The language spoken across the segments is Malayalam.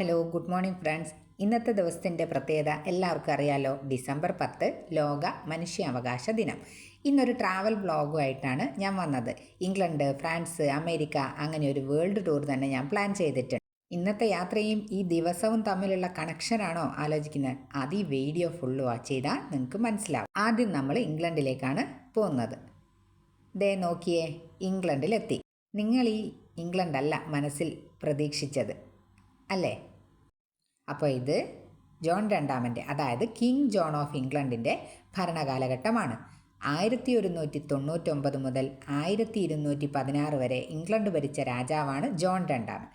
Hello good morning friends. ഇന്നത്തെ ദിവസത്തിന്റെ പ്രത്യേകത എല്ലാവർക്കും അറിയാലോ. ഡിസംബർ പത്ത് ലോക മനുഷ്യാവകാശ ദിനം. ഇന്നൊരു ട്രാവൽ ബ്ലോഗുമായിട്ടാണ് ഞാൻ വന്നത്. ഇംഗ്ലണ്ട് ഫ്രാൻസ് അമേരിക്ക അങ്ങനെ ഒരു വേൾഡ് ടൂർ തന്നെ ഞാൻ പ്ലാൻ ചെയ്തിട്ടുണ്ട്. ഇന്നത്തെ യാത്രയും ഈ ദിവസവും തമ്മിലുള്ള കണക്ഷനാണോ ആലോചിക്കുന്നത്? അത് ഈ വീഡിയോ ഫുള്ള് വാച്ച് ചെയ്താൽ നിങ്ങൾക്ക് മനസ്സിലാവും. ആദ്യം നമ്മൾ ഇംഗ്ലണ്ടിലേക്കാണ് പോകുന്നത്. ദേ നോക്കിയേ ഇംഗ്ലണ്ടിലെത്തി. നിങ്ങൾ ഈ ഇംഗ്ലണ്ടല്ല മനസ്സിൽ പ്രതീക്ഷിച്ചത് അല്ലേ? അപ്പോൾ ഇത് ജോൺ രണ്ടാമന്റെ അതായത് കിങ് ജോൺ ഓഫ് ഇംഗ്ലണ്ടിന്റെ ഭരണകാലഘട്ടമാണ്. ആയിരത്തി ഒരുന്നൂറ്റി തൊണ്ണൂറ്റൊമ്പത് മുതൽ ആയിരത്തി ഇരുന്നൂറ്റി പതിനാറ് വരെ ഇംഗ്ലണ്ട് ഭരിച്ച രാജാവാണ് ജോൺ രണ്ടാമൻ.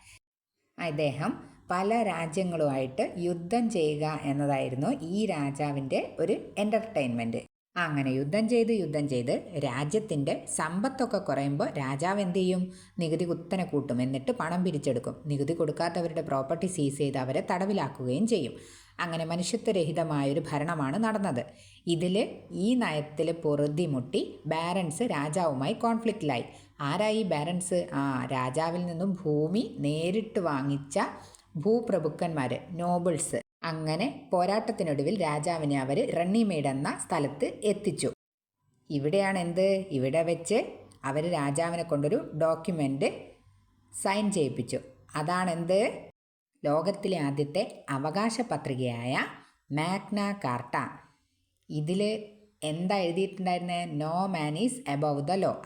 അദ്ദേഹം പല രാജ്യങ്ങളുമായിട്ട് യുദ്ധം ചെയ്യുക എന്നതായിരുന്നു ഈ രാജാവിന്റെ ഒരു എന്റർടൈൻമെന്റ് അങ്ങനെ യുദ്ധം ചെയ്ത് യുദ്ധം ചെയ്ത് രാജ്യത്തിന്റെ സമ്പത്തൊക്കെ കുറയുമ്പോൾ രാജാവ് എന്ത് ചെയ്യും? നികുതി കുത്തനെ കൂട്ടും. എന്നിട്ട് പണം പിരിച്ചെടുക്കും. നികുതി കൊടുക്കാത്തവരുടെ പ്രോപ്പർട്ടി സീസ് ചെയ്ത് അവരെ തടവിലാക്കുകയും ചെയ്യും. അങ്ങനെ മനുഷ്യത്വരഹിതമായൊരു ഭരണമാണ് നടന്നത്. ഇതിൽ ഈ നയത്തിൽ പൊറുതിമുട്ടി ബാരൻസ് രാജാവുമായി കോൺഫ്ലിക്റ്റിലായി. ആരായി ബാരൻസ്? ആ രാജാവിൽ നിന്നും ഭൂമി നേരിട്ട് വാങ്ങിച്ച ഭൂപ്രഭുക്കന്മാർ നോബിൾസ് അങ്ങനെ പോരാട്ടത്തിനൊടുവിൽ രാജാവിനെ അവർ റണ്ണിമേഡ് എന്ന സ്ഥലത്ത് എത്തിച്ചു. ഇവിടെയാണ് എന്ത് ഇവിടെ വെച്ച് അവർ രാജാവിനെ കൊണ്ടൊരു ഡോക്യുമെന്റ് സൈൻ ചെയ്യിപ്പിച്ചു. അതാണെന്ത്? ലോകത്തിലെ ആദ്യത്തെ അവകാശ പത്രികയായ മാഗ്ന കാർട്ട. ഇതിൽ എന്താ എഴുതിയിട്ടുണ്ടായിരുന്നത് no man is above the law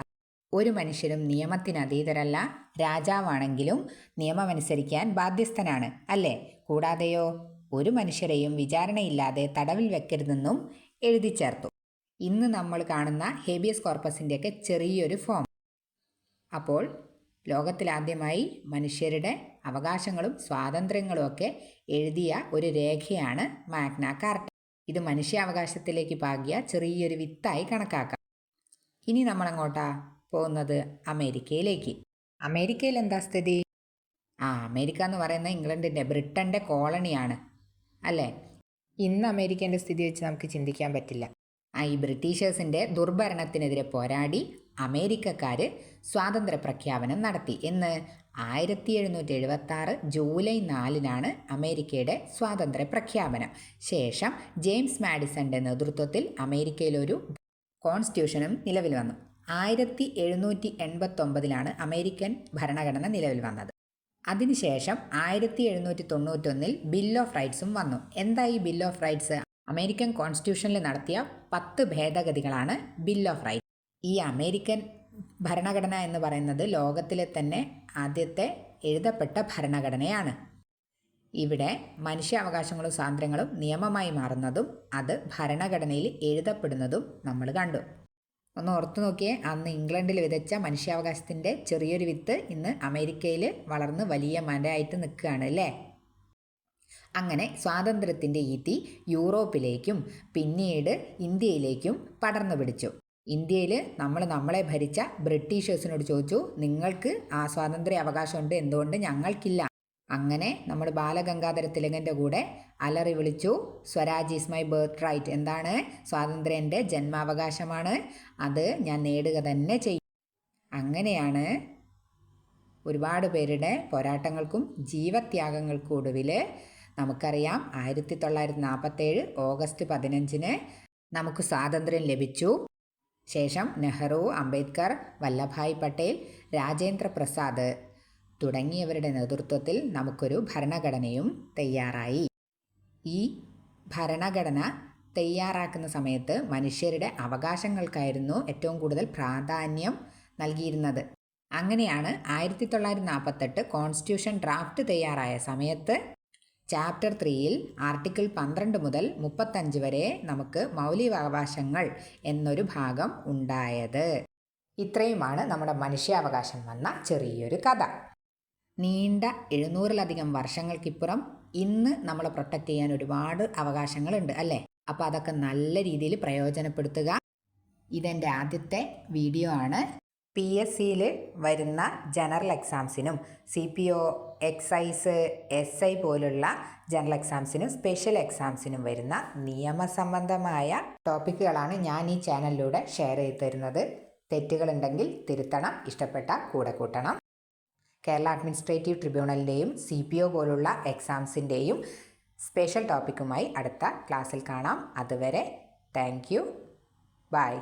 ഒരു മനുഷ്യരും നിയമത്തിന് അതീതരല്ല. രാജാവാണെങ്കിലും നിയമമനുസരിക്കാൻ ബാധ്യസ്ഥനാണ്. അല്ലേ? കൂടാതെയോ? ഒരു മനുഷ്യരെയും വിചാരണയില്ലാതെ തടവിൽ വെക്കരുതെന്നും എഴുതി ചേർത്തു. ഇന്ന് നമ്മൾ കാണുന്ന ഹേബിയസ് കോർപ്പസിന്റെയൊക്കെ ചെറിയൊരു ഫോം. അപ്പോൾ ലോകത്തിലാദ്യമായി മനുഷ്യരുടെ അവകാശങ്ങളും സ്വാതന്ത്ര്യങ്ങളും ഒക്കെ എഴുതിയ ഒരു രേഖയാണ് മാഗ്ന കാർട്ട. ഇത് മനുഷ്യാവകാശത്തിലേക്ക് പാകിയ ചെറിയൊരു വിത്തായി കണക്കാക്കാം. ഇനി നമ്മൾ അങ്ങോട്ടാ പോകുന്നത് അമേരിക്കയിലേക്ക്. അമേരിക്കയിൽ എന്താ സ്ഥിതി? ആ അമേരിക്ക എന്ന് പറയുന്നത് ഇംഗ്ലണ്ടിന്റെ ബ്രിട്ടന്റെ കോളണിയാണ് അല്ലേ? ഇന്ന് അമേരിക്കേന്റെ സ്ഥിതി വെച്ച് നമുക്ക് ചിന്തിക്കാൻ പറ്റില്ല. ഈ ബ്രിട്ടീഷേഴ്സിന്റെ ദുർഭരണത്തിനെതിരെ പോരാടി അമേരിക്കക്കാർ സ്വാതന്ത്ര്യ പ്രഖ്യാപനം നടത്തി. എന്ന് ആയിരത്തി എഴുന്നൂറ്റി എഴുപത്തി ആറ് ജൂലൈ നാലിനാണ് അമേരിക്കയുടെ സ്വാതന്ത്ര്യ പ്രഖ്യാപനം ശേഷം ജെയിംസ് മാഡിസന്റെ നേതൃത്വത്തിൽ അമേരിക്കയിലൊരു കോൺസ്റ്റിറ്റ്യൂഷനും നിലവിൽ വന്നു. ആയിരത്തി എഴുന്നൂറ്റി എൺപത്തൊമ്പതിലാണ് അമേരിക്കൻ ഭരണഘടന നിലവിൽ വന്നത്. അതിനുശേഷം ആയിരത്തി എഴുന്നൂറ്റി തൊണ്ണൂറ്റൊന്നിൽ ബിൽ ഓഫ് റൈറ്റ്സും വന്നു. എന്താ ഈ ബിൽ ഓഫ് റൈറ്റ്സ് അമേരിക്കൻ കോൺസ്റ്റിറ്റ്യൂഷനിൽ നടത്തിയ പത്ത് ഭേദഗതികളാണ് ബിൽ ഓഫ് റൈറ്റ്സ് ഈ അമേരിക്കൻ ഭരണഘടന എന്ന് പറയുന്നത് ലോകത്തിലെ തന്നെ ആദ്യത്തെ എഴുതപ്പെട്ട ഭരണഘടനയാണ്. ഇവിടെ മനുഷ്യാവകാശങ്ങളും സ്വാതന്ത്ര്യങ്ങളും നിയമമായി മാറുന്നതും അത് ഭരണഘടനയിൽ എഴുതപ്പെടുന്നതും നമ്മൾ കണ്ടു. ഒന്ന് ഓർത്തു നോക്കിയേ. അന്ന് ഇംഗ്ലണ്ടിൽ വിതച്ച മനുഷ്യാവകാശത്തിന്റെ ചെറിയൊരു വിത്ത് ഇന്ന് അമേരിക്കയിൽ വളർന്ന് വലിയ മരമായിട്ട് നിൽക്കുകയാണ് അല്ലേ? അങ്ങനെ സ്വാതന്ത്ര്യത്തിന്റെ ഈത്തി യൂറോപ്പിലേക്കും പിന്നീട് ഇന്ത്യയിലേക്കും പടർന്നു പിടിച്ചു. ഇന്ത്യയിൽ നമ്മൾ നമ്മളെ ഭരിച്ച ബ്രിട്ടീഷേഴ്സിനോട് ചോദിച്ചു നിങ്ങൾക്ക് ആ സ്വാതന്ത്ര്യ അവകാശമുണ്ട് എന്തുകൊണ്ട് ഞങ്ങൾക്കില്ല? അങ്ങനെ നമ്മൾ ബാലഗംഗാധര തിലകന്റെ കൂടെ അലറി വിളിച്ചു Swaraj is my birth right. എന്താണ്? സ്വാതന്ത്ര്യം എന്റെ ജന്മാവകാശമാണ്. അത് ഞാൻ നേടുക തന്നെ ചെയ്യും. അങ്ങനെയാണ് ഒരുപാട് പേരുടെ പോരാട്ടങ്ങൾക്കും ജീവത്യാഗങ്ങൾക്കും ഒടുവിൽ നമുക്കറിയാം ആയിരത്തി തൊള്ളായിരത്തി നാൽപ്പത്തേഴ് ഓഗസ്റ്റ് പതിനഞ്ചിന് നമുക്ക് സ്വാതന്ത്ര്യം ലഭിച്ചു. ശേഷം നെഹ്റു അംബേദ്കർ വല്ലഭായ് പട്ടേൽ രാജേന്ദ്ര പ്രസാദ് തുടങ്ങിയവരുടെ നേതൃത്വത്തിൽ നമുക്കൊരു ഭരണഘടനയും തയ്യാറായി. ഈ ഭരണഘടന തയ്യാറാക്കുന്ന സമയത്ത് മനുഷ്യരുടെ അവകാശങ്ങൾക്കായിരുന്നു ഏറ്റവും കൂടുതൽ പ്രാധാന്യം നൽകിയിരുന്നത്. അങ്ങനെയാണ് ആയിരത്തി തൊള്ളായിരത്തി നാൽപ്പത്തെട്ട് കോൺസ്റ്റിറ്റ്യൂഷൻ ഡ്രാഫ്റ്റ് തയ്യാറായ സമയത്ത് ചാപ്റ്റർ ത്രീയിൽ ആർട്ടിക്കിൾ പന്ത്രണ്ട് മുതൽ മുപ്പത്തഞ്ച് വരെ നമുക്ക് മൗലികാവകാശങ്ങൾ എന്നൊരു ഭാഗം ഉണ്ടായത്. ഇത്രയുമാണ് നമ്മുടെ മനുഷ്യാവകാശം വന്ന ചെറിയൊരു കഥ. നീണ്ട എഴുന്നൂറിലധികം വർഷങ്ങൾക്കിപ്പുറം ഇന്ന് നമ്മൾ പ്രൊട്ടക്റ്റ് ചെയ്യാൻ ഒരുപാട് അവകാശങ്ങളുണ്ട് അല്ലേ? അപ്പോൾ അതൊക്കെ നല്ല രീതിയിൽ പ്രയോജനപ്പെടുത്തുക. ഇതെന്റെ ആദ്യത്തെ വീഡിയോ ആണ്. പി എസ് സിയിൽ വരുന്ന general എക്സാംസിനും C P O excise S I പോലുള്ള ജനറൽ എക്സാംസിനും സ്പെഷ്യൽ എക്സാംസിനും വരുന്ന നിയമസംബന്ധമായ ടോപ്പിക്കുകളാണ് ഞാൻ ഈ ചാനലിലൂടെ ഷെയർ ചെയ്ത് തരുന്നത്. തെറ്റുകളുണ്ടെങ്കിൽ തിരുത്തണം ഇഷ്ടപ്പെട്ട കൂടെ കൂട്ടണം. കേരള അഡ്മിനിസ്ട്രേറ്റീവ് ട്രിബ്യൂണലിന്റെയും സി പി ഒ പോലുള്ള എക്സാംസിന്റെയും സ്പെഷ്യൽ ടോപ്പിക്കുമായി അടുത്ത ക്ലാസ്സിൽ കാണാം. അതുവരെ താങ്ക് യു. ബൈ.